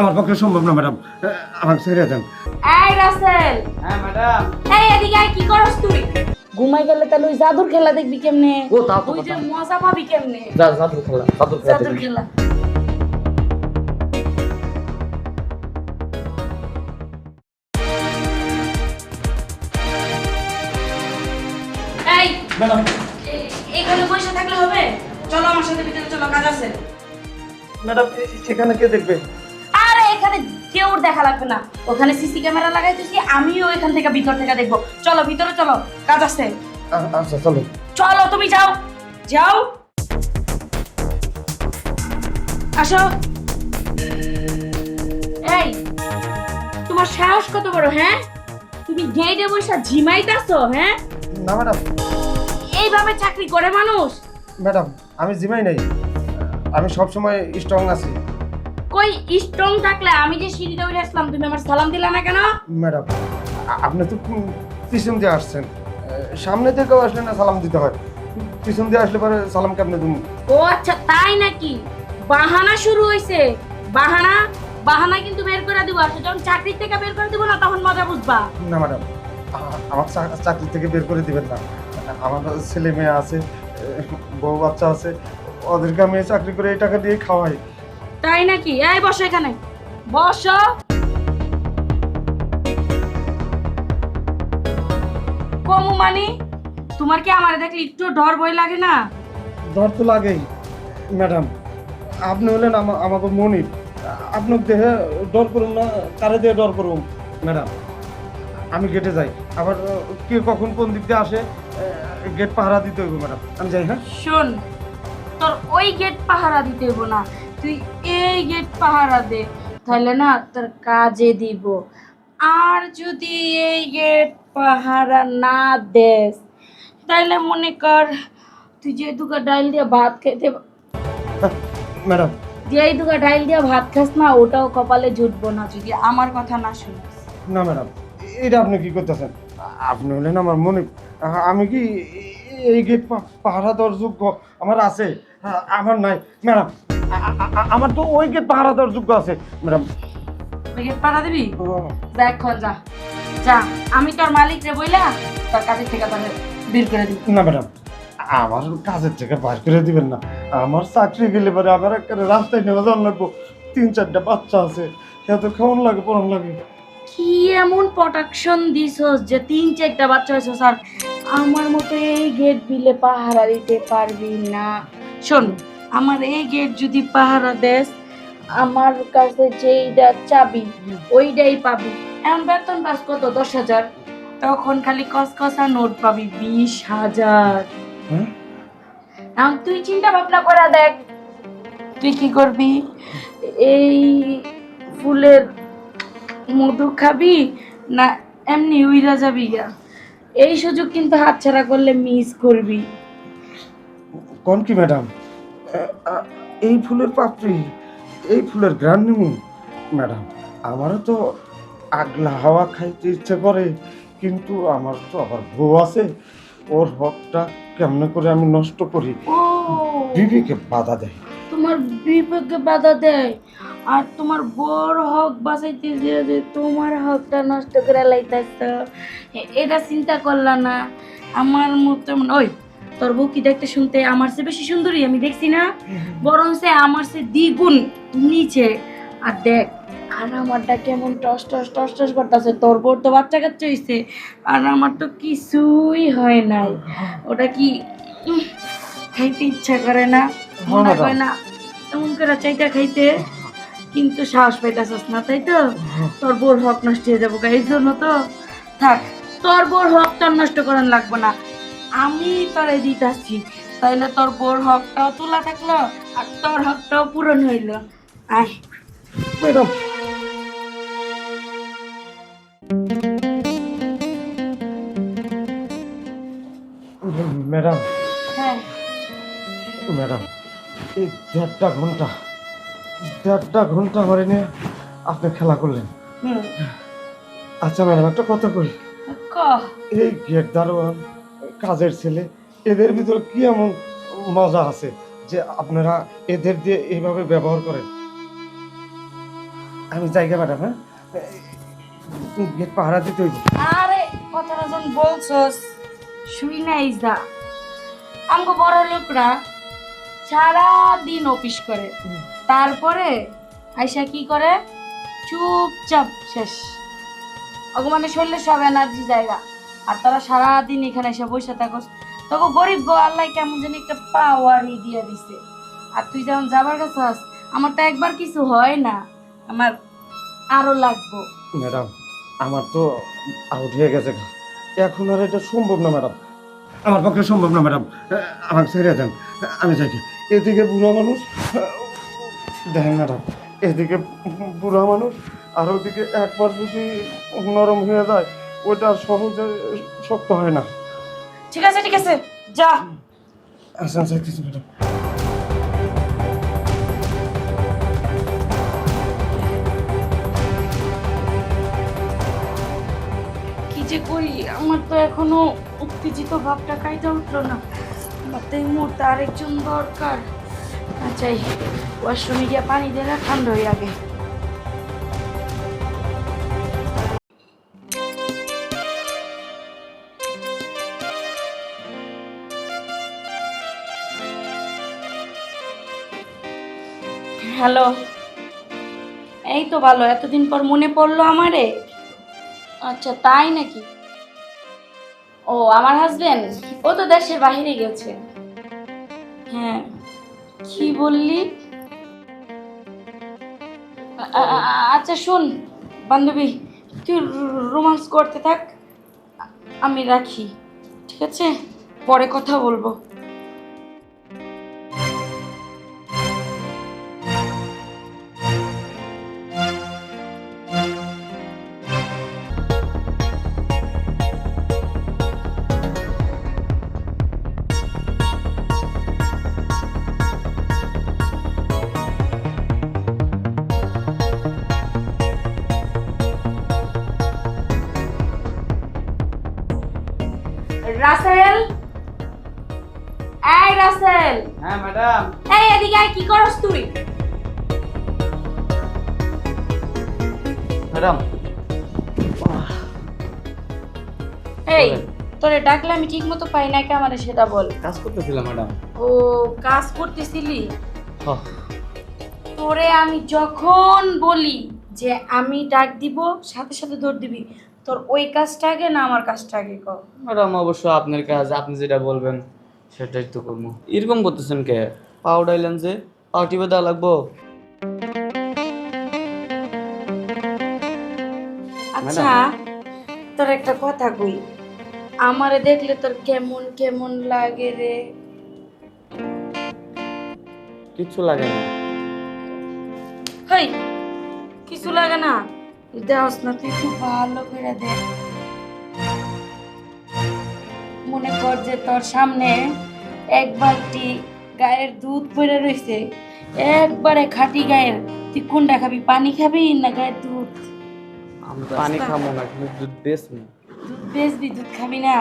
আমার পক্ষে সম্ভব না ম্যাডাম। আমাকে ছেড়ে দেন। এই রাসেল! হ্যাঁ ম্যাডাম। এই এদিকে আয়, কি করস তুই? ঘুমাই গেলে তাহলে ওই জাদুর খেলা দেখবি কেমনে? ও, তা তো ওই যে। মজা পাবি কেমনে? যা জাদুর খেলা জাদুর খেলা জাদুর খেলা। এই ম্যাডাম। এখানে বসে থাকলে হবে? চলো আমার সাথে ভিতরে চলো কাজ আছে। ম্যাডাম এখানে কে দেখবে? এখানে কেউ দেখা লাগবে না। ওখানে সিসি ক্যামেরা লাগাইতেছি আমিও এখান থেকে ভিতর থেকে দেখব। চলো ভিতরে চলো কাজ আছে। আচ্ছা চলো। চলো তুমি যাও যাও। আসো। এই তোমার সাহস কত বড় হ্যাঁ? তুমি গেটে বসে ঝিমাইতাছো হ্যাঁ? না ম্যাডাম এইভাবে চাকরি করে মানুষ? ম্যাডাম আমি জিমাই নাই। আমি সব সময় স্ট্রং আছি। কই স্ট্রং থাকলে আমি যে সিঁড়িতে উঠে আসলাম তুমি আমার সালাম দিলা না কেন? ম্যাডাম আপনি তো পিছন দিয়ে আসছেন। সামনে থেকেও আসলে না সালাম দিতে হয়। পিছন দিয়ে আসলে পরে সালাম কেমনে তুমি ও আচ্ছা তাই নাকি? বাহানা শুরু হইছে। বাহানা বাহানা কিন্তু বের করে দিব। আর যখন চাকরি থেকে বের করে দিব না তখন মজা বুঝবা। না ম্যাডাম আমার চাকরি থেকে বের করে দিবেন না। আমার ছেলে মেয়ে আছে বউ বাচ্চা আছে ওদেরকে আমি চাকরি করে এই টাকা দিয়ে খাওয়াই। তাই নাকি? এই বসো এখানে। বসো। কমু মানি তোমার কি আমার দেখলে একটু ডর ভয় লাগে না? ডর তো লাগেই ম্যাডাম। আপনি হলেন আমা- আমাকে মনির আপনার দেহে ডর করুন না কারে দিয়ে ডর করুন ম্যাডাম। আমি গেটে যাই। আবার কে কখন কোন দিক দিয়ে আসে গেট পাহারা দিতে হইব ম্যাডাম। আমি যাই হ্যাঁ? শোন তোর ওই গেট পাহারা দিতে হইব না। তুই এই গেট পাহারা দে তাহলে না তোর কাজে দিব। আর যদি এই গেট পাহারা না দেস তাহলে মনে কর তুই যে দুগা ডাইল দিয়ে ভাত খেতে ম্যাডাম। যে এই দুগা ডাইল দিয়ে ভাত খাস না ওটাও কপালে জুটবো না যদি আমার কথা না শুনিস। না ম্যাডাম এটা আপনি কি করতেছেন? আপনি হলেন আমার মনে আমি কি এই গেট পাহারা দেওয়ার যোগ্য আমার আছে? আমার নাই। ম্যাডাম আমার তো ওই গেট পাহারা দেওয়ার যোগ্য আছে ম্যাডাম। ওই গেট পাহারা দিবি? যা এখন যা। যা আমি তোর মালিক রে বইলা তোর কাজের থেকে তোর বের করে দিবি। না ম্যাডাম আমার কাজের থেকে বার করে দিবেন না। আমার চাকরি গেলে পরে আমার একটা রাস্তায় নেওয়া যাওয়ার লাগবো। তিন চারটা বাচ্চা আছে এত খাওয়ান লাগে পড়ান লাগে। কি এমন প্রোটেকশন দিছস যে তিন চারটা বাচ্চা হয়েছে স্যার? আমার মতো এই গেট বিলে পাহারা দিতে পারবি না। শোন আমার এই গেট যদি পাহারা দেশ আমার কাছে যেইটা চাবি ওইটাই পাবি। এখন বেতন পাস কত? দশ হাজার। তখন খালি কসকসা নোট পাবি বিশ হাজার। হ্যাঁ? এখন তুই চিন্তা ভাবনা করা দেখ। তুই কি করবি? এই ফুলের মধু খাবি না এমনি উইরা যাবি গা? এই সুযোগ কিন্তু হাতছাড়া করলে মিস করবি। কোন কি ম্যাডাম এই ফুলের পাপড়ি এই ফুলের গ্রান নিমু ম্যাডাম আমারও তো আগলা হাওয়া খাইতে ইচ্ছে করে কিন্তু আমার তো আবার বউ আছে ওর হকটা কেমনে করে আমি নষ্ট করি? বিবিকে বাধা দেয়। তোমার বিবেকে বাধা দেয় আর তোমার বড় হক বাঁচাইতে যে যে তোমার হকটা নষ্ট করে লাইতাছ এটা চিন্তা করলা না। আমার মতো মনে- ওই তোর বউ কি দেখতে শুনতে আমার চেয়ে বেশি সুন্দরী আমি দেখছি না? বরং সে আমার সে দ্বিগুণ নিচে। আর দেখ আর আমারটা কেমন টস টস টস টস করতেছে। তোর বোর তো বাচ্চা কাচ্চা হইছে আর আমার তো কিছুই হয় নাই। ওটা কি খাইতে ইচ্ছা করে না মনে। হয় না এমন করে চাইটা খাইতে। কিন্তু সাহস পাইতেছস না তাই তো? তোর বোর হক নষ্ট হয়ে যাব এই জন্য তো। থাক তোর বোর হক তোর নষ্ট করান লাগবো না। আমি তোরে দিতাছি। তাইলে তোর বোর হকটাও তোলা থাকল আর তোর হকটাও পূরণ হইল। আয়। Madam madam. হ্যাঁ। ম্যাডাম এই দেড়টা ঘণ্টা দেড়টা ঘণ্টা ধরে নিয়ে আপনি খেলা করলেন। আচ্ছা ম্যাডাম একটা কথা ক? এই গেট দারোয়ান কাজের ছেলে এদের ভিতরে কি এমন মজা আছে যে আপনারা এদের দিয়ে এইভাবে ব্যবহার করেন? আমি জায়গা ম্যাডাম হ্যাঁ? গেট পাহারা দিতে হইব। আরে কথাটা যখন বলছস শুই নাই যা। আমাকে বড় লোকরা সারা দিন অফিস করে। তারপরে আইসা কি করে? চুপচাপ শেষ। অগমানে শরীরে সব এনার্জি জায়গা। আর তারা সারাদিন এখানে এসে বসে থাকস। তবে গরিব গো, আল্লাহ কেমন যেন একটা পাওয়ারই দিয়ে দিছে। আর তুই যেমন যাবার কাছে আস, আমার তো একবার কিছু হয় না। আমার আরও লাগবো। ম্যাডাম, আমার তো আউট হয়ে গেছে। এখন আর এটা সম্ভব না, ম্যাডাম। আমার পক্ষে সম্ভব না, ম্যাডাম। আমাকে ছেড়ে দেন। আমি যাই এদিকে বুড়া মানুষ, দেখেন ম্যাডাম, এদিকে বুড়া মানুষ, আর ওদিকে একবার যদি নরম হয়ে যায় ওটা সহজে শক্ত হয় না। ঠিক আছে ঠিক আছে যা। আচ্ছা যাইতেছি ম্যাডাম। কি যে করি আমার তো এখনও উত্তেজিত ভাবটা কাইটা উঠল না। আমার তো এই মুহূর্তে আরেকজন দরকার। আচ্ছা ওয়াশরুমে গিয়ে পানি দিলে ঠান্ডা হয়ে আগে হ্যালো। এই তো ভালো এতদিন পর মনে পড়ল আমারে। আচ্ছা তাই নাকি? ও আমার হাজবেন্ড ও তো দেশের বাইরে গেছে। হ্যাঁ। কি বললি? আচ্ছা শোন বান্ধবী তুই রোমান্স করতে থাক। আমি রাখি ঠিক আছে? পরে কথা বলব। এই রাসেল। হ্যাঁ ম্যাডাম। এই এদিকে আয়, কি করস তুই? ম্যাডাম। এই তোরে ডাকলে আমি ঠিক মতো পাই না আমারে সেটা বল। কাজ করতেছিলাম ম্যাডাম। ও কাজ করতেছিলি? তোরে আমি যখন বলি যে আমি ডাক দিব সাথে সাথে দৌড় দিবি তোর ওই কাজটা আগে না আমার কাজটা আগে কর? ম্যাডাম অবশ্য আপনার কাজ আপনি যেটা বলবেন। সেটাই তো করব। এরকম করতেছেন কে? পাও ডাইলেন যে টিপে দেওয়া লাগবো। আচ্ছা তোর একটা কথা কই। আমারে দেখলে তোর কেমন কেমন লাগে রে? কিছু লাগে না। হেই কিছু লাগে না? দেওস না তুই একটু ভালো করে দেখ। মনে কর যে তোর সামনে এক বালতি গায়ের দুধ পড়ে রয়েছে একবারে খাঁটি গায়ের। তুই কোনটা খাবি পানি খাবি না গায়ের দুধ? আমি পানি খাব না কিন্তু দুধ না দুধ বেচবি দুধ খাবি না?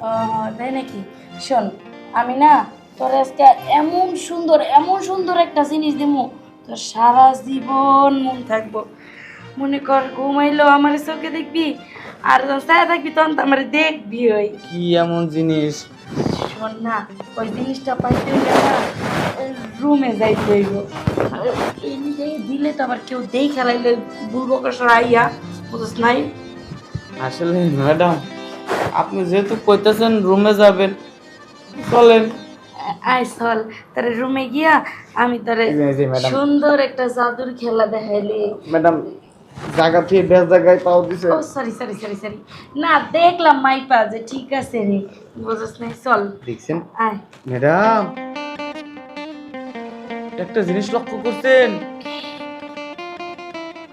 ও, তাই নাকি? শোন আমি না তোর আজকে এমন সুন্দর এমন সুন্দর একটা জিনিস দিমু তোর সারা জীবন মন থাকব। মনে কর ঘুমাইলো আমার চোখে দেখবি আর যখন ছায়া থাকবি তখন তো আমার দেখবি ওই। কি এমন জিনিস? শোন না ওই জিনিসটা পাইতে না রুমে যাইতে হইব। এমনি জায়গায় দিলে তো আবার কেউ দেই খেলাইলে বুড়বো আইয়া বুঝস নাই? আসলে ম্যাডাম আপনি যেহেতু কইতেছেন রুমে যাবেন চলেন। আয় চল। তোর রুমে গিয়া আমি তোরে এই এই। সুন্দর একটা জাদুর খেলা দেখাইলি। ম্যাডাম জায়গা থেকে বেশ জায়গায় পাও দিছে। ও সরি সরি সরি সরি না দেখলাম মাইপা যে ঠিক আছে রে। বুঝছ নাই চল। দেখছেন? আয়। ম্যাডাম। একটা জিনিস লক্ষ্য করছেন?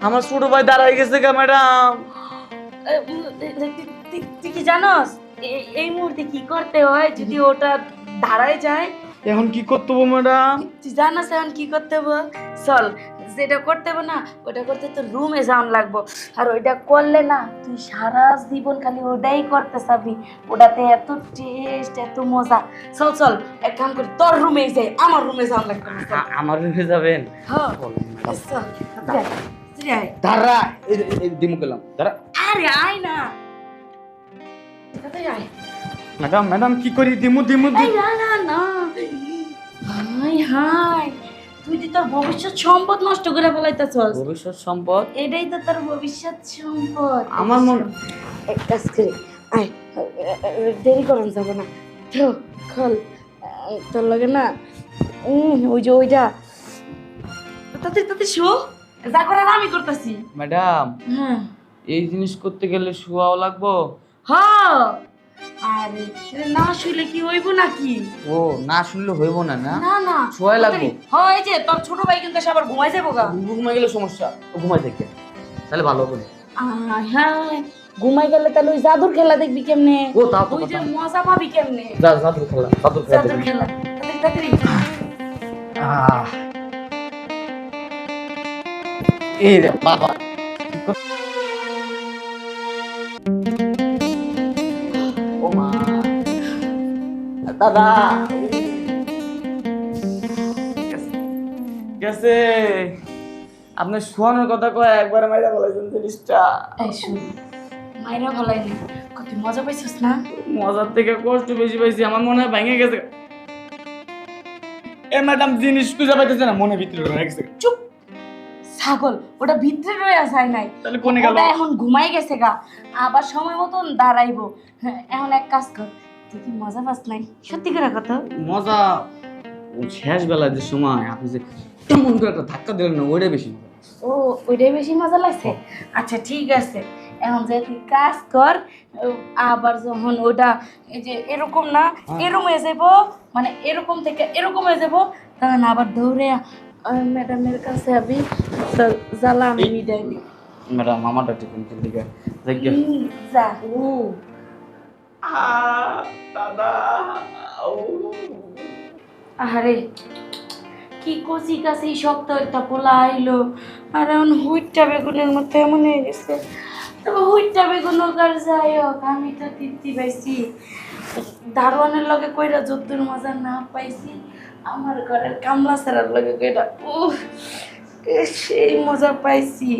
আমার ছোট ভাই দাঁড়াই গেছে গা ম্যাডাম। তুই- কি জানোস? এই মুহূর্তে কি করতে হয়? যদি ওটা দাঁড়ায় যায়? এখন কি করতে হবে ম্যাডাম? তুই জানাস এখন কি করতে হবে? চল যেটা করতে হবে না ওটা করতে তো রুমে যাওয়ান লাগবো। আর ওইটা করলে না তুই সারা জীবন খালি ওটাই করতে চাবি। ওটাতে এত টেস্ট এত মজা। চল চল এক কাম করি তোর রুমে যাই আমার রুমে যাওয়ান লাগবে আমার রুমে যাবেন? হ্যাঁ দাঁড়া। দিমু দাঁড়া আরে আয় না। আয়? ম্যাডাম ম্যাডাম কি করি? দিমু দিমু না না না। Hi hi. তুই তো তোর ভবিষ্যৎ সম্পদ নষ্ট করে ফেলাইতেছস। ভবিষ্যৎ সম্পদ? এটাই তো তোর ভবিষ্যৎ সম্পদ। আমার মন এক কাজ করে। আয় দেরি করুন যাব না। তো খল। তোর লাগে না ওই যে ওইটা। তাতে তাতে শো। যা করার আমি করতেছি। ম্যাডাম হ্যাঁ। এই জিনিস করতে গেলে শুয়াও লাগবো? হ্যাঁ। আরে না শুইলে কি হইব নাকি? ও না শুনলে হইব না না? না না। শোয়াই লাগবো? হয় যে তোর ছোট ভাই কিন্তু এসে আবার ঘুমাই যাব গা। ঘুমাই গেলে সমস্যা। ও ঘুমাই থেকে। তাহলে ভালো হবে। হায় ঘুমাই গেলে তাহলে ওই জাদুর খেলা দেখবি কেমনে? ও তো ওই যে মজা পাবি কেমনে? যা জাদুর খেলা জাদুর খেলা জাদুর খেলা। তাড়াতাড়ি। এই রে বাবা। দাদা। গেছে। আপনার শোয়ানোর কথা কয় একবার মাইরা বলেছেন জিনিসটা। এই শুন মাইরা ভালাই না কত মজা পাইছিস না? মজার থেকে কষ্ট বেশি পাইছি আমার মনে হয় ভেঙে গেছে। এ ম্যাডাম জিনিস খুঁজে পাইতেছে না মনে ভিতরে রয়ে গেছে। চুপ। ছাগল ওটা ভিতরে রয়ে আসায় নাই। তাহলে কোনে গেল? এখন ঘুমাই গেছে গা। আবার সময় মতন দাঁড়াইবো। হ্যাঁ, এখন এক কাজ কর। তুই কি মজা পাস নাই? সত্যি করে কথা মজা? ও শেষ বেলার যে সময় আপনি যে কেমন করে একটা ধাক্কা দিলেন না ওইটাই বেশি। ও ওইটাই বেশি মজা লাগছে? আচ্ছা ঠিক আছে। এখন যে তুই কাজ কর আবার যখন ওটা এই যে এরকম না এরকম হয়ে যাব মানে এরকম থেকে এরকম হয়ে যাব তখন আবার দৌড়ে ম্যাডামের কাছে তোর জ্বালা আমি দিই। ম্যাডাম আমারটা ঠিক দিকে। যা। আরে কি কচি কাছি শক্ত একটা পোলা আইলো? আর এখন হুইটটা বেগুনের মতো এমন হয়ে গেছে। তবে হুইটটা বেগুন হোক যাই হোক, আমি তো তৃপ্তি পাইছি। দারোয়ানের লগে কইরা যদ্দুর মজা না পাইছি, আমার ঘরের কামলা সেরার লগে কইরা উহ সেই মজা পাইছি।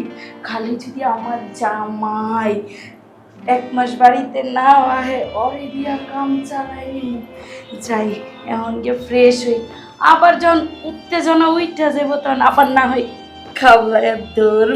খালি যদি আমার জামাই এক মাস বাড়িতে না আহে অরে দিয়া কাম চালাই যাই, এখন গিয়ে ফ্রেশ হই। আবার যখন উত্তেজনা উইটা যাব তখন আবার না হই খাবার দৌড়